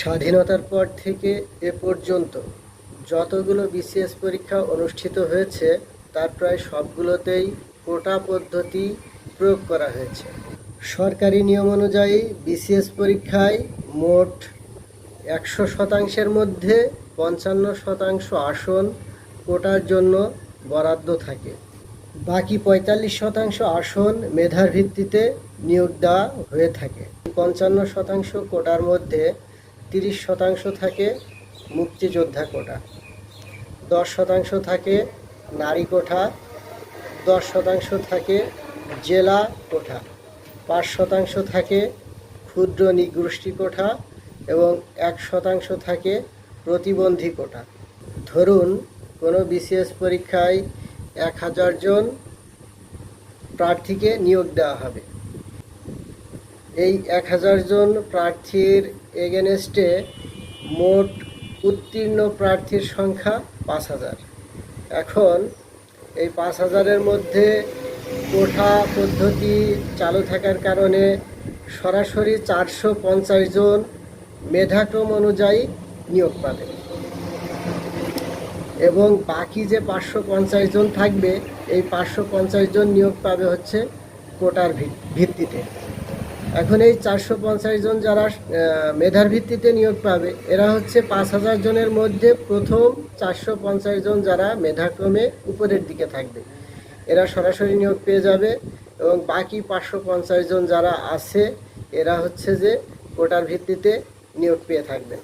স্বাধীনতার পর থেকে এ পর্যন্ত যতগুলো বিসিএস পরীক্ষা অনুষ্ঠিত হয়েছে, তার প্রায় সবগুলোতেই কোটা পদ্ধতি প্রয়োগ করা হয়েছে। সরকারি নিয়ম অনুযায়ী বিসিএস পরীক্ষায় মোট একশো শতাংশের মধ্যে পঞ্চান্ন শতাংশ আসন কোটার জন্য বরাদ্দ থাকে। বাকি পঁয়তাল্লিশ শতাংশ আসন মেধার ভিত্তিতে নিয়োগ দেওয়া হয়ে থাকে। পঞ্চান্ন শতাংশ কোটার মধ্যে তিরিশ শতাংশ থাকে মুক্তিযোদ্ধা কোটা। দশ শতাংশ থাকে নারী কোঠা, দশ শতাংশ থাকে জেলা কোঠা, পাঁচ শতাংশ থাকে ক্ষুদ্র নিগোষ্ঠী কোঠা এবং এক শতাংশ থাকে প্রতিবন্ধী কোটা ধরুন, কোনো বিসিএস পরীক্ষায় এক হাজার জন প্রার্থীকে নিয়োগ দেওয়া হবে। এই এক হাজার জন প্রার্থীর এগেনস্টে মোট উত্তীর্ণ প্রার্থীর সংখ্যা পাঁচ হাজার। এখন এই পাঁচ হাজারের মধ্যে কোঠা পদ্ধতি চালু থাকার কারণে সরাসরি চারশো পঞ্চাশ জন মেধাক্রম অনুযায়ী নিয়োগ পাবে। এবং বাকি যে পাঁচশো পঞ্চাশ জন থাকবে, এই পাঁচশো পঞ্চাশ জন নিয়োগ পাবে হচ্ছে কোটার ভিত্তিতে। এখন এই চারশো পঞ্চাশ জন যারা মেধার ভিত্তিতে নিয়োগ পাবে, এরা হচ্ছে পাঁচ হাজার জনের মধ্যে প্রথম চারশো পঞ্চাশ জন যারা মেধাক্রমে উপরের দিকে থাকবে। এরা সরাসরি নিয়োগ পেয়ে যাবে এবং বাকি পাঁচশো পঞ্চাশ জন যারা আছে, এরা হচ্ছে যে কোটার ভিত্তিতে নিয়োগ পেয়ে থাকবে।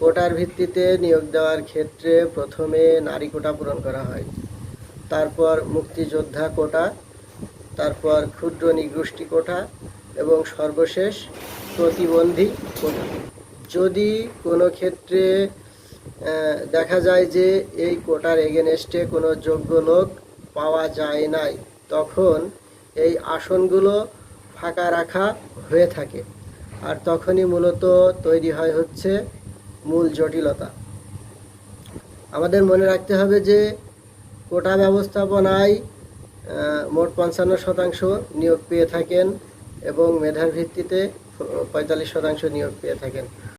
কোটার ভিত্তিতে নিয়োগ দেওয়ার ক্ষেত্রে প্রথমে নারী কোটা পূরণ করা হয়, তারপর মুক্তিযোদ্ধা কোটা, তারপর ক্ষুদ্র নিগোষ্ঠী কোটা এবং সর্বশেষ প্রতিবন্ধী কোটা। যদি কোনো ক্ষেত্রে দেখা যায় যে এই কোটার এগেনস্টে কোনো যোগ্য লোক পাওয়া যায় নাই, তখন এই আসনগুলো ফাঁকা রাখা হয়ে থাকে। আর তখনই মূলত তৈরি হয় হচ্ছে মূল জটিলতা। আমাদের মনে রাখতে হবে যে কোটা ব্যবস্থাপনায় মোট পঞ্চান্ন শতাংশ নিয়োগ পেয়ে থাকেন এবং মেধার ভিত্তিতে পঁয়তাল্লিশ শতাংশ নিয়োগ পেয়ে থাকেন।